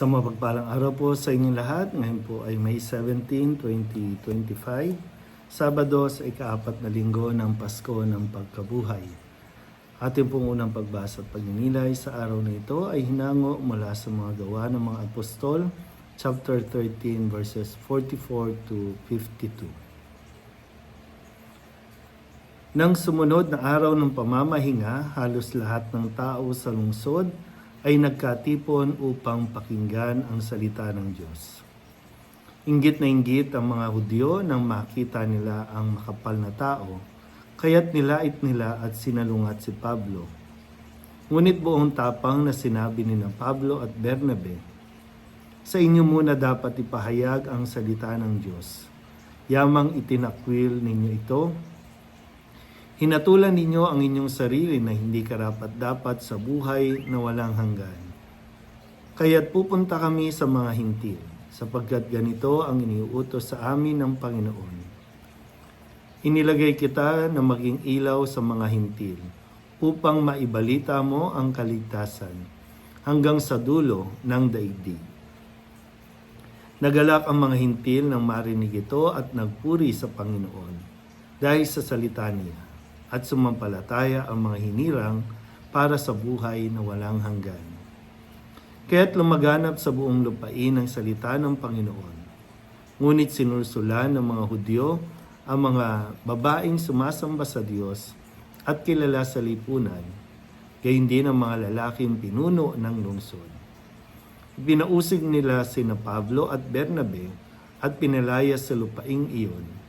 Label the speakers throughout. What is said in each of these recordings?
Speaker 1: Isang mapagpalang araw po sa inyong lahat. Ngayon po ay May 17, 2025. Sabado sa ikaapat na linggo ng Pasko ng Pagkabuhay. Ating pong unang pagbasa at pagninilay sa araw na ito ay hinango mula sa mga gawa ng mga apostol, chapter 13 verses 44 to 52. Nang sumunod na araw ng pamamahinga, halos lahat ng tao sa lungsod ay nagkatipon upang pakinggan ang salita ng Diyos. Inggit na inggit ang mga Hudyo nang makita nila ang makapal na tao, kaya't nilait nila at sinalungat si Pablo. Ngunit buong tapang na sinabi ni na Pablo at Bernabe, Sa inyo muna dapat ipahayag ang salita ng Diyos. Yamang itinakwil ninyo ito, Hinatulan ninyo ang inyong sarili na hindi karapat-dapat sa buhay na walang hanggan. Kaya't pupunta kami sa mga hintil, sapagkat ganito ang iniuutos sa amin ng Panginoon. Inilagay kita na maging ilaw sa mga hintil, upang maibalita mo ang kaligtasan hanggang sa dulo ng daigdig. Nagalak ang mga hintil nang marinig ito at nagpuri sa Panginoon dahil sa salita niya at sumampalataya ang mga hinirang para sa buhay na walang hanggan. Kaya't lumaganap sa buong lupain ang salita ng Panginoon. Ngunit sinulsulan ng mga Hudyo ang mga babaeng sumasamba sa Diyos at kilala sa lipunan, gayon din ang mga lalaking pinuno ng lungsod. Binausig nila sina Pablo at Bernabe at pinalaya sa lupaing iyon.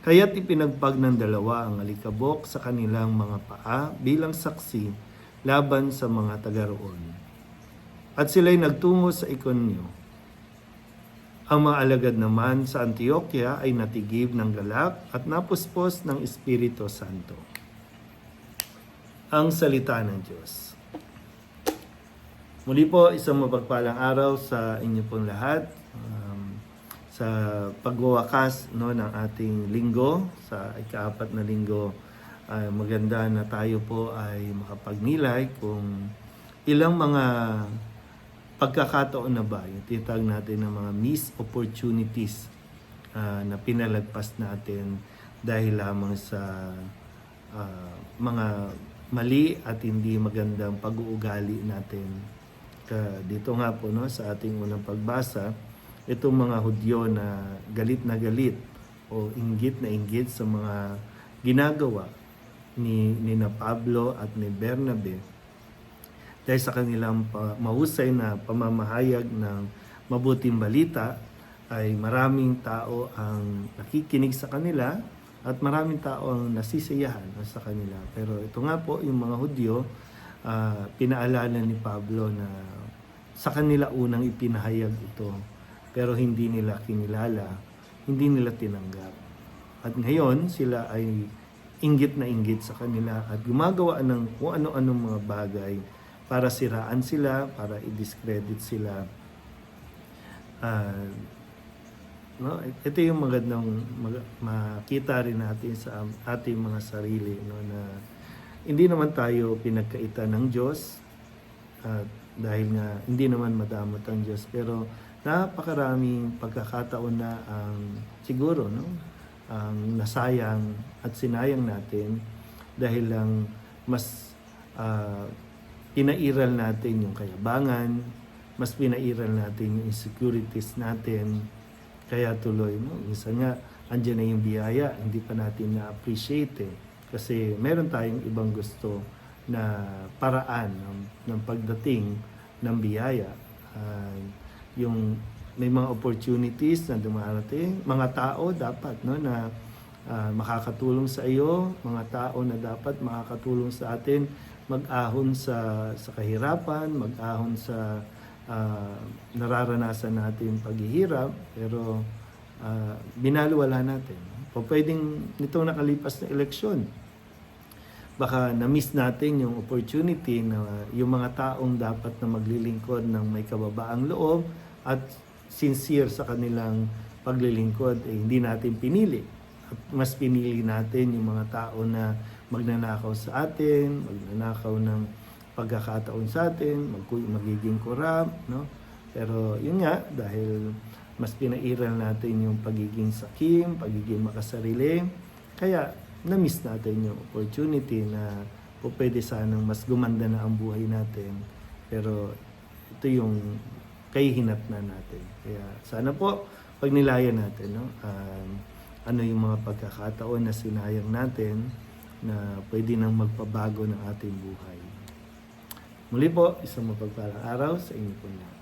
Speaker 1: Kaya't ipinagpag ng dalawa ang alikabok sa kanilang mga paa bilang saksi laban sa mga taga roon. At sila'y nagtungo sa Ikonyo. Ang mga alagad naman sa Antioquia ay natigib ng galak at napuspos ng Espiritu Santo. Ang salita ng Diyos. Muli po, isang mapagpalang araw sa inyo pong lahat. Um, sa pagwawakas no, ng ating linggo, sa ikaapat na linggo, ay maganda na tayo po ay makapagnilay kung ilang mga pagkakataon na ba, yung titag natin ng mga missed opportunities ah, na pinalagpas natin dahil lamang sa ah, mga mali at hindi magandang pag-uugali natin. Ka, dito nga po no, sa ating unang pagbasa, itong mga Hudyo na galit na galit o inggit na inggit sa mga ginagawa ni, ni na Pablo at ni Bernabe dahil sa kanilang pa, mahusay na pamamahayag ng mabuting balita ay maraming tao ang nakikinig sa kanila at maraming tao ang nasisiyahan sa kanila. Pero ito nga po, yung mga Hudyo, ah, pinaalala ni Pablo na sa kanila unang ipinahayag ito pero hindi nila kinilala, hindi nila tinanggap. At ngayon, sila ay inggit na inggit sa kanila at gumagawa ng kung ano-anong mga bagay para siraan sila, para i-discredit sila. Ah, no, ito yung magandang mag- makita rin natin sa ating mga sarili no, na hindi naman tayo pinagkaita ng Diyos at dahil nga hindi naman madamot ang Diyos pero napakaraming pagkakataon na ang siguro no ang nasayang at sinayang natin dahil lang mas ah, pinairal natin yung kayabangan, mas pinairal natin yung insecurities natin. Kaya tuloy, no? minsan nga, andyan na yung biyaya, hindi pa natin na-appreciate eh. Kasi meron tayong ibang gusto na paraan ng, ng pagdating ng biyaya. Ah, yung may mga opportunities na dumarating, mga tao dapat no na ah, makakatulong sa iyo, mga tao na dapat makakatulong sa atin. Mag-ahon sa sa kahirapan, mag-ahon sa ah, nararanasan natin paghihirap, pero ah, binaliwala natin. O pwedeng nitong nakalipas na eleksyon, baka na-miss natin yung opportunity na yung mga taong dapat na maglilingkod ng may kababaang loob at sincere sa kanilang paglilingkod eh, hindi natin pinili. At mas pinili natin yung mga tao na magnanakaw sa atin, magnanakaw ng pagkakataon sa atin, mag- magiging korap, no? Pero yun nga, dahil mas pinairal natin yung pagiging sakim, pagiging makasarili, kaya na-miss natin yung opportunity na po pwede sanang mas gumanda na ang buhay natin. Pero ito yung kahihinat na natin. Kaya sana po, pag nilayan natin, no? um, ano yung mga pagkakataon na sinayang natin na pwede nang magpabago ng ating buhay. Muli po, isang mapagpalang araw sa inyo po lahat.